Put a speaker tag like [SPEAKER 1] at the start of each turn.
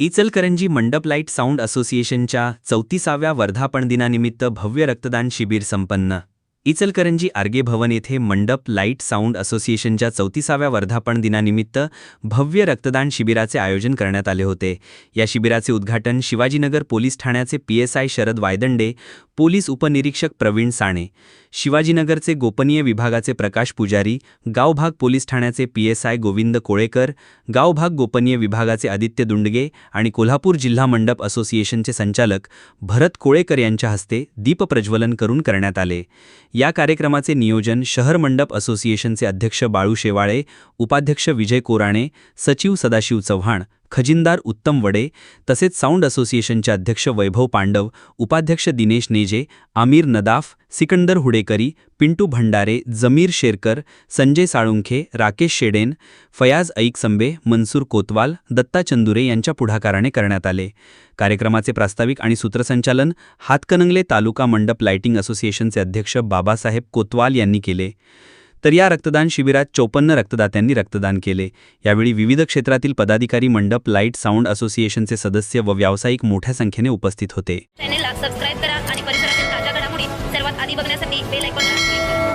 [SPEAKER 1] इचलकरंजी मंडप light sound असोसिएशनच्या चौतीसाव्या वर्धापन दिनानिमित्त भव्य रक्तदान शिबिर संपन्न. इचलकरंजी आर्गे भवन येथे मंडप लाइट साऊंड असोसिएशनच्या चौतीसाव्या वर्धापन दिनानिमित्त भव्य रक्तदान शिबिराचे आयोजन करण्यात आले होते. या शिबिराचे उद्घाटन शिवाजीनगर पोलीस ठाण्याचे पीएसआय शरद वायदंडे पोलीस उपनिरीक्षक प्रवीण साणे शिवाजीनगरचे गोपनीय विभागाचे प्रकाश पुजारी गावभाग पोलीस ठाण्याचे पीएसआय गोविंद कोळेकर गावभाग गोपनीय विभागाचे आदित्य दुंडगे आणि कोल्हापूर जिल्हा मंडप असोसिएशनचे संचालक भरत कोळेकर यांच्या हस्ते दीपप्रज्वलन करून करण्यात आले. या कार्यक्रमाचे नियोजन शहर मंडप असोसिएशनचे अध्यक्ष बाळू शेवाळे उपाध्यक्ष विजय कोराणे सचिव सदाशिव चव्हाण खजिनदार उत्तम वडे तसेच साऊंड असोसिएशनचे अध्यक्ष वैभव पांडव उपाध्यक्ष दिनेश नेजे आमीर नदाफ सिकंदर हुडेकरी पिंटू भंडारे जमीर शेरकर संजय साळुंखे राकेश शेडेन फयाज ऐकसंबे मनसूर कोतवाल दत्ता चंदुरे यांच्या पुढाकाराने करण्यात आले. कार्यक्रमाचे प्रास्ताविक आणि सूत्रसंचालन हातकणंगले तालुका मंडप लायटिंग असोसिएशनचे अध्यक्ष बाबासाहेब कोतवाल यांनी केले. तर या रक्तदान शिबिरात चोपन्न रक्तदात्यांनी रक्तदान केले. यावेळी विविध क्षेत्रातील पदाधिकारी मंडप लाइट साऊंड असोसिएशनचे सदस्य व व्यावसायिक मोठ्या संख्येने उपस्थित होते.
[SPEAKER 2] चॅनेलला सबस्क्राईब करा आणि परिसरातील ताज्या घडामोडी सर्वात आधी बघण्यासाठी बेल आयकॉनला क्लिक करा.